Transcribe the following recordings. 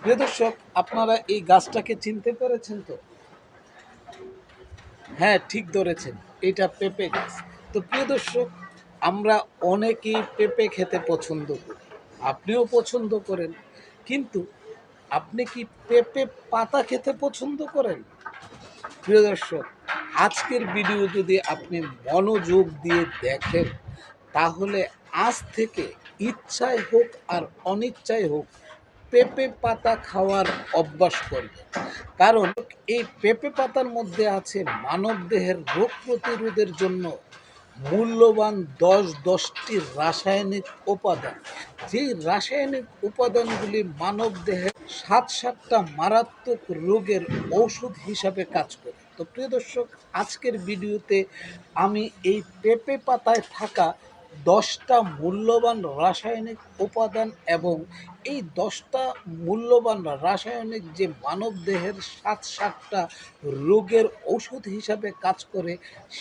প্রিয় দর্শক, আপনারা এই গাছটাকে চিনতে পেরেছেন তো? হ্যাঁ ঠিক ধরেছেন, এটা পেঁপে গাছ। তো প্রিয় দর্শক, আমরা অনেকেই পেঁপে খেতে পছন্দ করি। আপনিও পছন্দ করেন, কিন্তু আপনি কি পেঁপে পাতা খেতে পছন্দ করেন? প্রিয় দর্শক, আজকের ভিডিও যদি আপনি মনোযোগ দিয়ে দেখেন, তাহলে আজ থেকে ইচ্ছায় হোক আর অনিচ্ছায় হোক পেঁপে পাতা খাওয়ার অভ্যাস করবে। কারণ এই পেঁপে পাতার মধ্যে আছে মানবদেহের রোগ প্রতিরোধের জন্য মূল্যবান দশ দশটি রাসায়নিক উপাদান। যেই রাসায়নিক উপাদানগুলি মানবদেহে সাত সাতটা মারাত্মক রোগের ঔষধ হিসাবে কাজ করে। তো প্রিয় দর্শক, আজকের ভিডিওতে আমি এই পেঁপে পাতায় থাকা দশটা মূল্যবান রাসায়নিক উপাদান এবং এই দশটা মূল্যবান রাসায়নিক যে মানবদেহের সাত সাতটা রোগের ওষুধ হিসাবে কাজ করে,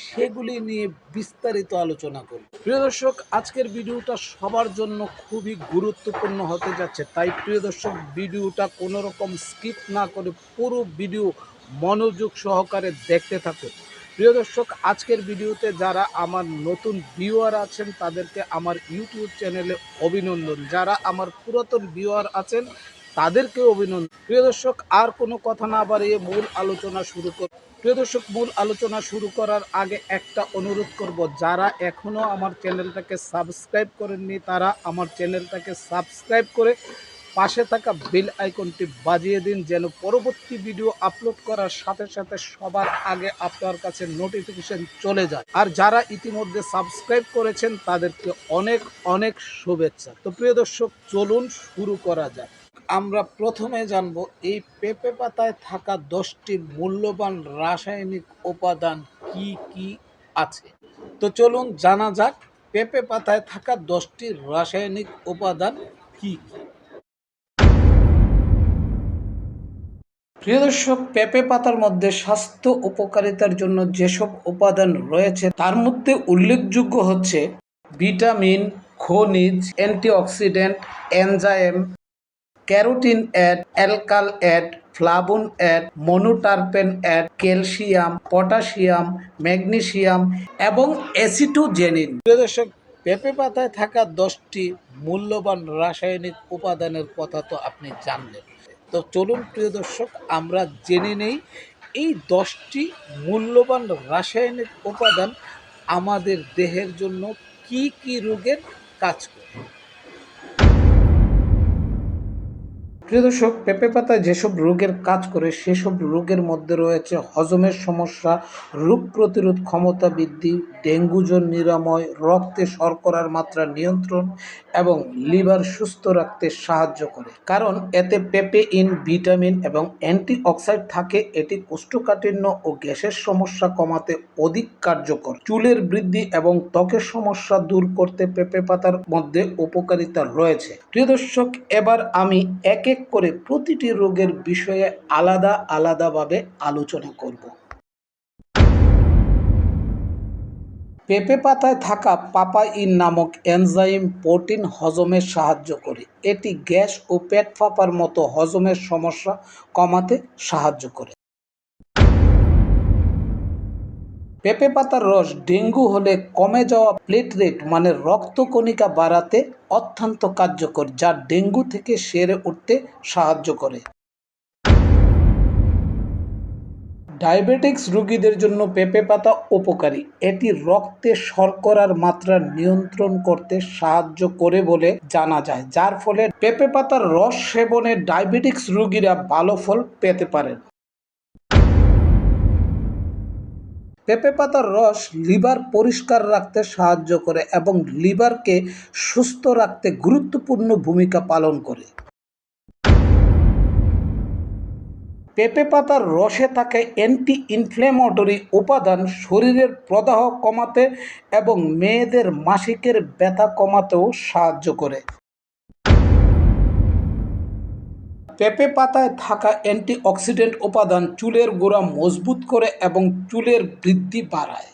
সেগুলি নিয়ে বিস্তারিত আলোচনা করব। প্রিয় দর্শক, আজকের ভিডিওটা সবার জন্য খুবই গুরুত্বপূর্ণ হতে যাচ্ছে। তাই প্রিয় দর্শক, ভিডিওটা কোনো রকম স্কিপ না করে পুরো ভিডিও মনোযোগ সহকারে দেখতে থাকুন। প্রিয় দর্শক, আজকের ভিডিওতে যারা আমার নতুন ভিউয়ার আছেন, তাদেরকে আমার ইউটিউব চ্যানেলে অভিনন্দন। যারা আমার পুরাতন ভিউয়ার আছেন তাদেরকে অভিনন্দন। প্রিয় দর্শক, আর কোনো কথা না বাড়িয়ে মূল আলোচনা শুরু কর প্রিয় দর্শক, মূল আলোচনা শুরু করার আগে একটা অনুরোধ করব, যারা এখনও আমার চ্যানেলটাকে সাবস্ক্রাইব করেননি, তারা আমার চ্যানেলটাকে সাবস্ক্রাইব করে পাশে থাকা বেল আইকনটি বাজিয়ে দিন যেন পরবর্তী ভিডিও আপলোড করার সাথে সাথে সবার আগে আপনার কাছে নোটিফিকেশন চলে যায়। আর যারা ইতিমধ্যে সাবস্ক্রাইব করেছেন, তাদেরকে অনেক অনেক শুভেচ্ছা। তো প্রিয় দর্শক, চলুন শুরু করা যাক। আমরা প্রথমে জানব, এই পেঁপে পাতায় থাকা দশটি মূল্যবান রাসায়নিক উপাদান কি কি আছে? তো চলুন জানা যাক, পেঁপে পাতায় থাকা দশটি রাসায়নিক উপাদান কি কি? প্রিয় দর্শক, পেঁপে পাতার মধ্যে স্বাস্থ্য উপকারিতার জন্য যেসব উপাদান রয়েছে, তার মধ্যে উল্লেখযোগ্য হচ্ছে ভিটামিন, খনিজ, antioxidant, enzyme, carotenoid, alkaloid, flavonoid, monoterpenoid, calcium, potassium, magnesium এবং অ্যাসিটোজেনিন। প্রিয় দর্শক, পেঁপে পাতায় থাকা দশটি মূল্যবান রাসায়নিক উপাদানের কথা তো আপনি জানলেন। তো চলুন, প্রিয় দর্শক, আমরা জেনে নেই এই দশটি মূল্যবান রাসায়নিক উপাদান আমাদের দেহের জন্য কি কি রোগের কাজ করে। প্রিয় দর্শক, পেঁপে পাতায় যেসব রোগের কাজ করে, সেসব রোগের মধ্যে রয়েছে হজমের সমস্যা, রোগ প্রতিরোধ ক্ষমতা বৃদ্ধি ডেঙ্গুজন নিরাময়, রক্তে শর্করার মাত্রা নিয়ন্ত্রণ এবং লিভার সুস্থ রাখতে সাহায্য করে। কারণ এতে পেপে ইন ভিটামিন এবং অ্যান্টিঅক্সাইড থাকে, এটি কোষ্ঠকাঠিন্য ও গ্যাসের সমস্যা কমাতে অধিক কার্যকর। চুলের বৃদ্ধি এবং ত্বকের সমস্যা দূর করতে পেঁপে পাতার মধ্যে উপকারিতা রয়েছে। প্রিয় দর্শক, এবার আমি এক এক করে প্রতিটি রোগের বিষয়ে আলাদা আলাদাভাবে আলোচনা করব। পেঁপে পাতায় থাকা পাপাইন নামক এনজাইম প্রোটিন হজমের সাহায্য করে। এটি গ্যাস ও পেট ফাঁপার মতো হজমের সমস্যা কমাতে সাহায্য করে। পেঁপে পাতার রস ডেঙ্গু হলে কমে যাওয়া প্লেটলেট মানে রক্তকণিকা বাড়াতে অত্যন্ত কার্যকর, যা ডেঙ্গু থেকে সেরে উঠতে সাহায্য করে। ডায়াবেটিক্স রোগীদের জন্য পেঁপে পাতা উপকারী। এটি রক্তে শর্করার মাত্রা নিয়ন্ত্রণ করতে সাহায্য করে বলে জানা যায়, যার ফলে পেঁপে পাতার রস সেবনে ডায়াবেটিক্স রোগীরা ভালো ফল পেতে পারেন। পেঁপে পাতার রস লিভার পরিষ্কার রাখতে সাহায্য করে এবং লিভারকে সুস্থ রাখতে গুরুত্বপূর্ণ ভূমিকা পালন করে। পেঁপে পাতার রসে থাকে অ্যান্টি ইনফ্লেমেটরি উপাদান শরীরের প্রদাহ কমাতে এবং মেয়েদের মাসিকের ব্যথা কমাতেও সাহায্য করে। পেঁপে পাতায় থাকা অ্যান্টিঅক্সিডেন্ট উপাদান চুলের গোড়া মজবুত করে এবং চুলের বৃদ্ধি বাড়ায়।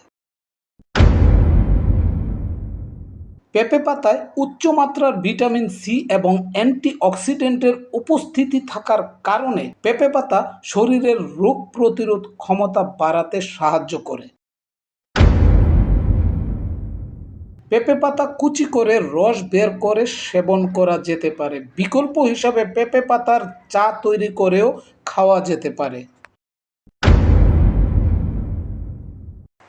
পেঁপে পাতায় উচ্চমাত্রার ভিটামিন সি এবং অ্যান্টিঅক্সিডেন্টের উপস্থিতি থাকার কারণে পেঁপে পাতা শরীরের রোগ প্রতিরোধ ক্ষমতা বাড়াতে সাহায্য করে। পেঁপে পাতা কুচি করে রস বের করে সেবন করা যেতে পারে। বিকল্প হিসাবে পেঁপে পাতার চা তৈরি করেও খাওয়া যেতে পারে।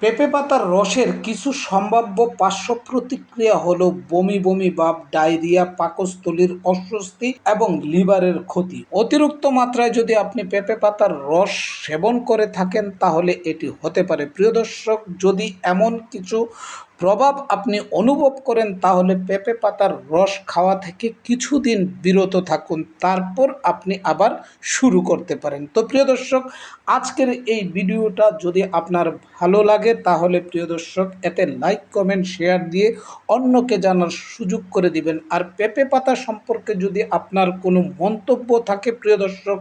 পেঁপে পাতার রসের কিছু সম্ভাব্য পার্শ্ব প্রতিক্রিয়া হলো বমি বমি ভাব, ডায়রিয়া, পাকস্থলীর অস্বস্তি এবং লিভারের ক্ষতি। অতিরিক্ত মাত্রায় যদি আপনি পেঁপে পাতার রস সেবন করে থাকেন তাহলে এটি হতে পারে। প্রিয় দর্শক, যদি এমন কিছু প্রভাব আপনি অনুভব করেন, তাহলে পেঁপে পাতার রস খাওয়া থেকে কিছুদিন বিরত থাকুন, তারপর আপনি আবার শুরু করতে পারেন। তো প্রিয় দর্শক, আজকের এই ভিডিওটা যদি আপনার ভালো লাগে, তাহলে প্রিয় দর্শক, এতে লাইক, কমেন্ট, শেয়ার দিয়ে অন্যকে জানার সুযোগ করে দিবেন। আর পেঁপে পাতা সম্পর্কে যদি আপনার কোনো মন্তব্য থাকে প্রিয় দর্শক,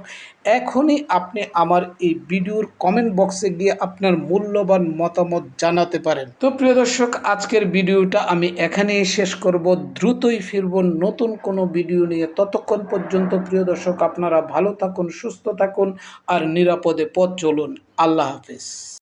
এখনই আপনি আমার এই ভিডিওর কমেন্ট বক্সে গিয়ে আপনার মূল্যবান মতামত জানাতে পারেন। তো প্রিয় দর্শক আজকের ভিডিওটা আমি এখানেই শেষ করব। দ্রুতই ফিরব নতুন কোন ভিডিও নিয়ে। ততক্ষণ পর্যন্ত প্রিয় দর্শক, আপনারা ভালো থাকুন, সুস্থ থাকুন আর নিরাপদে পথ চলুন। আল্লাহ হাফিজ।